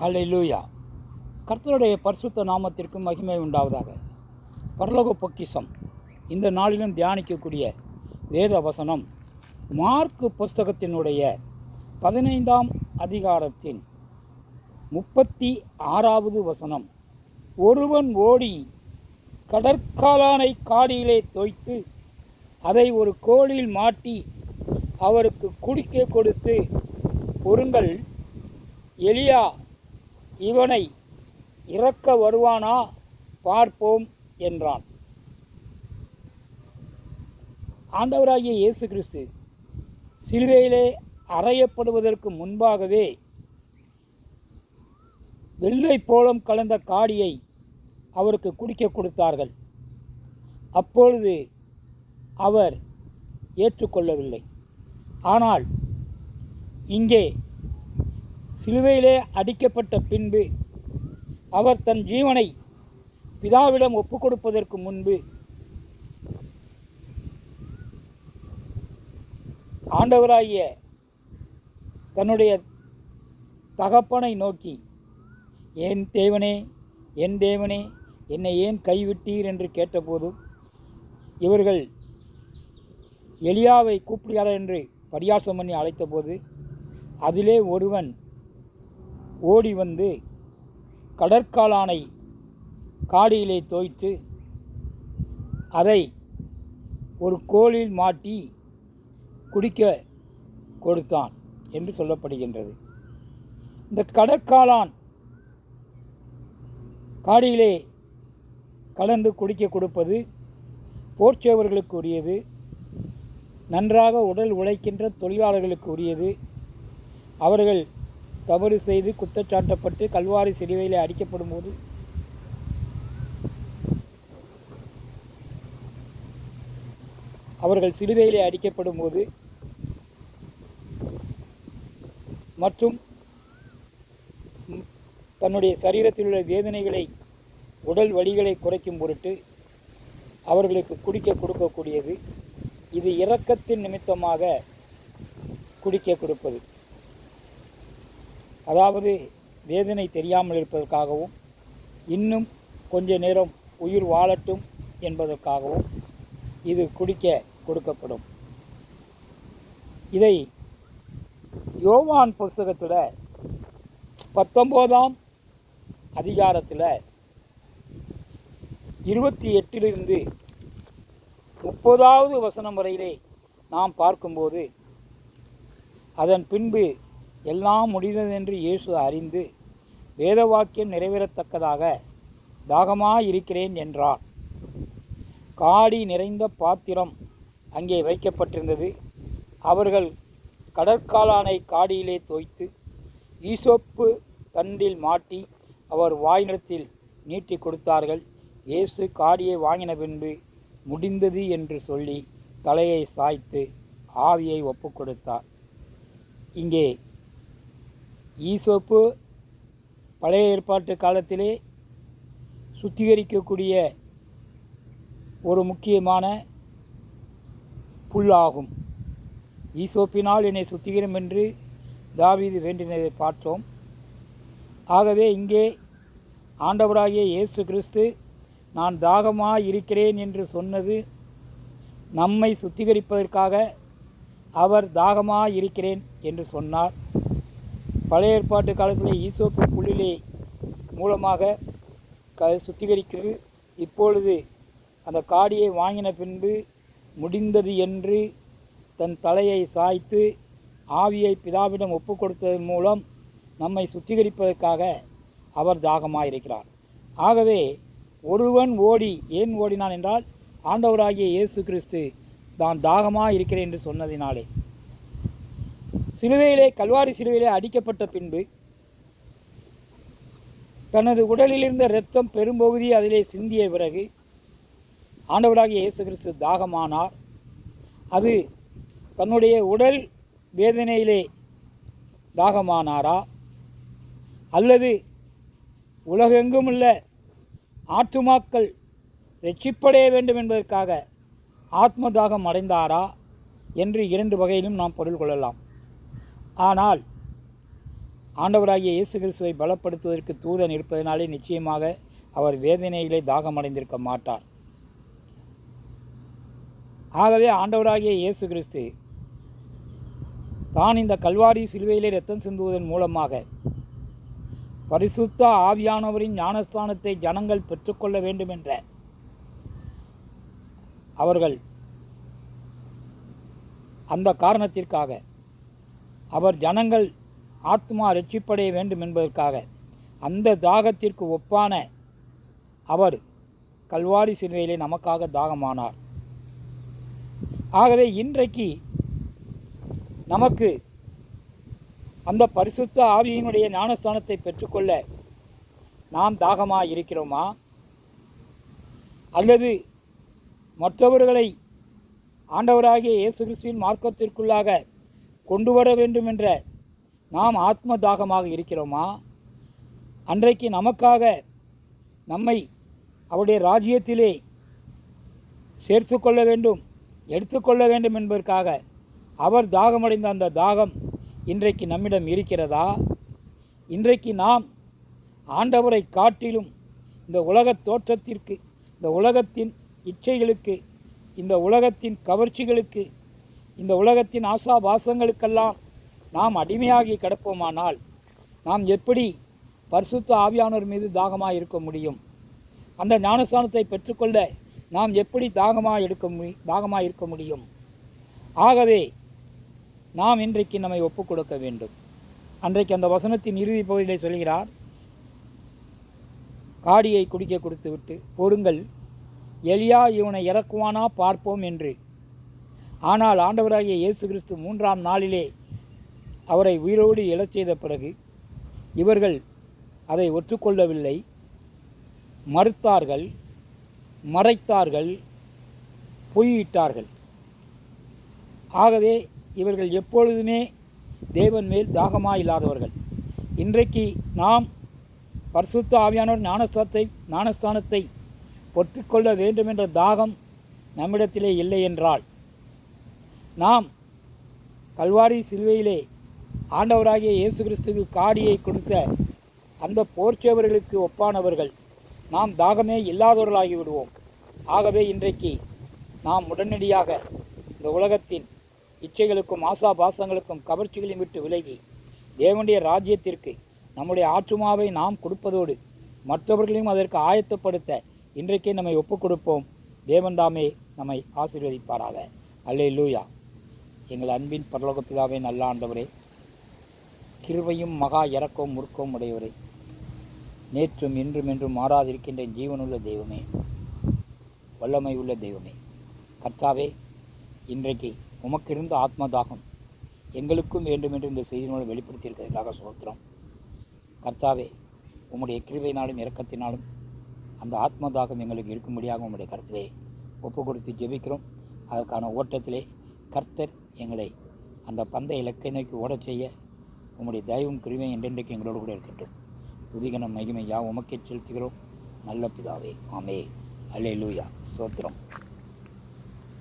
ஹalleluya. கர்த்தருடைய பரிசுத்த நாமத்திற்கு மகிமை உண்டாவதாக. பரலோக பொக்கிஷம். இந்த நாளிலும் தியானிக்கக்கூடிய வேத வசனம் மார்க்கு புஸ்தகத்தினுடைய பதினைந்தாம் அதிகாரத்தின் முப்பத்தி ஆறாவது வசனம். ஒருவன் ஓடி கடற்காலானை காடியிலே தோய்த்து அதை ஒரு கோழில் மாட்டி அவருக்கு குடிக்க கொடுத்து பொருங்கள் எலியா இவனை இறக்க வருவானா? பார்ப்போம் என்றான். ஆண்டவராகிய இயேசு கிறிஸ்து சிலுவையிலே அறையப்படுவதற்கு முன்பாகவே வெள்ளை போலம் கலந்த காடியை அவருக்கு குடிக்க கொடுத்தார்கள். அப்பொழுது அவர் ஏற்றுக்கொள்ளவில்லை. ஆனால் இங்கே சிலுவையிலே அடிக்கப்பட்ட பின்பு அவர் தன் ஜீவனை பிதாவிடம் ஒப்புக் கொடுப்பதற்கு முன்பு ஆண்டவராகிய தன்னுடைய தகப்பனை நோக்கி என் தேவனே என் தேவனே என்னை ஏன் கைவிட்டீர்? என்று கேட்டபோது இவர்கள் எலியாவை கூப்பிடுகிறார் என்று பரியாசம் பண்ணி அழைத்தபோது அதிலே ஒருவன் ஓடி வந்து கடற்காலானை காடியிலே தோய்த்து அதை ஒரு கோலில் மாட்டி குடிக்க கொடுத்தான் என்று சொல்லப்படுகின்றது. இந்த கடற்காலான் காடியிலே கலந்து குடிக்க கொடுப்பது போர்ச்சேவர்களுக்கு உரியது நன்றாக உடல் உழைக்கின்ற தொழிலாளர்களுக்கு உரியது அவர்கள் தவறு செய்து குற்றச்சாட்டப்பட்டு கல்வாரி சிலுவையில் அடிக்கப்படும் போது அவர்கள் சிலுவையிலே அடிக்கப்படும் போது மற்றும் தன்னுடைய சரீரத்தில் உள்ள வேதனைகளை உடல் வலிகளை குறைக்கும் பொருட்டு அவர்களுக்கு குடிக்க கொடுக்கக்கூடியது. இது இரக்கத்தின் நிமித்தமாக குடிக்க கொடுப்பது. அதாவது வேதனை தெரியாமல் இருப்பதற்காகவும் இன்னும் கொஞ்ச நேரம் உயிர் வாழட்டும் என்பதற்காகவும் இது குடிக்க கொடுக்கப்படும். இதை யோவான் புஸ்தகத்தில் பத்தொம்போதாம் அதிகாரத்தில் இருபத்தி எட்டிலிருந்து முப்பதாவது வசனம் வரையிலே நாம் பார்க்கும்போது அதன் பின்பு எல்லாம் முடிந்ததென்று இயேசு அறிந்து வேதவாக்கியம் நிறைவேறத்தக்கதாக தாகமாக இருக்கிறேன் என்றார். காடி நிறைந்த பாத்திரம் அங்கே வைக்கப்பட்டிருந்தது. அவர்கள் கடற்காலானை காடியிலே தோய்த்து ஈசோப்பு தண்டில் மாட்டி அவர் வாயினத்தில் நீட்டி கொடுத்தார்கள். இயேசு காடியை வாங்கின பின்பு முடிந்தது என்று சொல்லி தலையை சாய்த்து ஆவியை ஒப்புக்கொடுத்தார் இங்கே ஈசோப்பு பழைய ஏற்பாட்டு காலத்திலே சுத்திகரிக்கக்கூடிய ஒரு முக்கியமான புல்லாகும் ஈசோப்பினால் என்னை சுத்திகரம் என்று தாவீது வேண்டினதை பார்த்தோம். ஆகவே இங்கே ஆண்டவராகிய இயேசு கிறிஸ்து நான் தாகமாக இருக்கிறேன் என்று சொன்னது நம்மை சுத்திகரிப்பதற்காக அவர் தாகமாக இருக்கிறேன் என்று சொன்னார். பழைய ஏற்பாட்டு காலத்தில் ஈசோப்பு புள்ளிலே மூலமாக க சுத்திகரிக்கிறது. இப்பொழுது அந்த காடியை வாங்கின பின்பு முடிந்தது என்று தன் தலையை சாய்த்து ஆவியை பிதாவிடம் ஒப்பு கொடுத்ததன் மூலம் நம்மை சுத்திகரிப்பதற்காக அவர் தாகமாயிருக்கிறார். ஆகவே ஒருவன் ஓடி ஏன் ஓடினான் என்றால் ஆண்டவராகிய இயேசு கிறிஸ்து தான் தாகமாக இருக்கிறேன் என்று சொன்னதினாலே. சிலுவையிலே கல்வாரி சிலுவையிலே அடிக்கப்பட்ட பின்பு தனது உடலிலிருந்த இரத்தம் பெரும்பகுதி அதிலே சிந்திய பிறகு ஆண்டவராகிய இயேசு கிறிஸ்து தாகமானார். அது தன்னுடைய உடல் வேதனையிலே தாகமானாரா? அல்லது உலகெங்கும் உள்ள ஆத்துமாக்கள் ரட்சிப்படைய வேண்டும் என்பதற்காக ஆத்ம தாகம் அடைந்தாரா? என்று இரண்டு வகையிலும் நாம் பொருள் கொள்ளலாம். ஆனால் ஆண்டவராகிய இயேசு கிறிஸ்துவை பலப்படுத்துவதற்கு தூதன் இருப்பதனாலே நிச்சயமாக அவர் வேதனையிலே தாகமடைந்திருக்க மாட்டார். ஆகவே ஆண்டவராகிய இயேசு கிறிஸ்து தான் இந்த கல்வாரி சிலுவையிலே ரத்தம் சிந்துவதன் மூலமாக பரிசுத்த ஆவியானவரின் ஞானஸ்தானத்தை ஜனங்கள் பெற்றுக்கொள்ள வேண்டும் என்ற அவர்கள் அந்த காரணத்திற்காக அவர் ஜனங்கள் ஆத்மா ரட்சிப்படைய வேண்டும் என்பதற்காக அந்த தாகத்திற்கு ஒப்பான அவர் கல்வாரி சிலுவையிலே நமக்காக தாகமானார். ஆகவே இன்றைக்கு நமக்கு அந்த பரிசுத்த ஆவியினுடைய ஞானஸ்தானத்தை பெற்றுக்கொள்ள நாம் தாகமாக இருக்கிறோமா? அல்லது மற்றவர்களை ஆண்டவராகிய இயேசு கிறிஸ்துவின் மார்க்கத்திற்குள்ளாக கொண்டு வர வேண்டும் என்ற நாம் ஆத்ம தாகமாக இருக்கிறோமா? அன்றைக்கு நமக்காக நம்மை அவருடைய ராஜ்யத்திலே சேர்த்து கொள்ள வேண்டும் எடுத்துக்கொள்ள வேண்டும் என்பதற்காக அவர் தாகமடைந்த அந்த தாகம் இன்றைக்கு நம்மிடம் இருக்கிறதா? இன்றைக்கு நாம் ஆண்டவரை காட்டிலும் இந்த உலகத் தோற்றத்திற்கு இந்த உலகத்தின் இச்சைகளுக்கு இந்த உலகத்தின் கவர்ச்சிகளுக்கு இந்த உலகத்தின் ஆசாபாசங்களுக்கெல்லாம் நாம் அடிமையாகி கிடப்போமானால் நாம் எப்படி பரிசுத்த ஆவியானவர் மீது தாகமாக இருக்க முடியும்? அந்த ஞானஸ்தானத்தை பெற்றுக்கொள்ள நாம் எப்படி தாகமாக எடுக்க முடி தாகமாக இருக்க முடியும்? ஆகவே நாம் இன்றைக்கு நம்மை ஒப்புக் கொடுக்க வேண்டும். அன்றைக்கு அந்த வசனத்தின் இறுதி பகுதியிலே சொல்கிறார் காடியை குடிக்க கொடுத்து விட்டு பொறுங்கள் எலியா இவனை இறக்குவானா பார்ப்போம் என்று. ஆனால் ஆண்டவராகிய இயேசு கிறிஸ்து மூன்றாம் நாளிலே அவரை உயிரோடு எழச் செய்த பிறகு இவர்கள் அதை ஒற்றுக்கொள்ளவில்லை. மறுத்தார்கள் மறைத்தார்கள் பொய்யிட்டார்கள் ஆகவே இவர்கள் எப்பொழுதுமே தேவன் மேல் தாகமாக இல்லாதவர்கள் இன்றைக்கு நாம் பரிசுத்த ஆவியானோர் ஞானஸ்தானத்தை ஞானஸ்தானத்தை ஒற்றுக்கொள்ள வேண்டும் என்ற தாகம் நம்மிடத்திலே இல்லை என்றால் நாம் கல்வாரி சிலுவையிலே ஆண்டவராகிய இயேசு கிறிஸ்துக்கு காடியை கொடுத்த அந்த போர்ச்சவர்களுக்கு ஒப்பானவர்கள் நாம் தாகமே இல்லாதவர்களாகி விடுவோம். ஆகவே இன்றைக்கு நாம் உடனடியாக இந்த உலகத்தின் இச்சைகளுக்கும் ஆசாபாசங்களுக்கும் கவர்ச்சிகளையும் விட்டு விலகி தேவனுடைய ராஜ்யத்திற்கு நம்முடைய ஆற்றுமாவை நாம் கொடுப்பதோடு மற்றவர்களையும் அதற்கு ஆயத்தப்படுத்த இன்றைக்கே நம்மை ஒப்புக் கொடுப்போம் தேவன்தாமே நம்மை ஆசீர்வதிப்பாராக. அல்லே லூயா எங்கள் அன்பின் பரலோக பிதாவே நல்ல ஆண்டவரே. கிருவையும் மகா இறக்கவும் முறுக்கவும் உடையவரே. நேற்றும் இன்றும் என்றும் மாறாதிருக்கின்ற ஜீவனுள்ள தெய்வமே. வல்லமை உள்ள தெய்வமே. கர்த்தாவே இன்றைக்கு உமக்கிருந்த ஆத்மதாகம் எங்களுக்கும் வேண்டுமென்று இந்த இந்த மூலம் வெளிப்படுத்தியிருக்கிறதுக்காக சோத்திரம். கர்த்தாவே உம்முடைய கிருவையினாலும் இறக்கத்தினாலும் அந்த ஆத்மதாகம் எங்களுக்கு இருக்கும்படியாக உம்முடைய கருத்திலே ஒப்பு கொடுத்து ஜெபிக்கிறோம். அதற்கான ஓட்டத்திலே கர்த்தர் எங்களை அந்த பந்த இலக்கை நோக்கி ஓடச் செய்ய உம்முடைய தயவும் கிருமையும் என்றென்றைக்கு எங்களோடு கூட இருக்கட்டும். துதிகனம் மகிமை யா உமக்கே செலுத்துகிறோம். நல்ல பிதாவே ஆமே அல்லே லூயா சோத்திரம்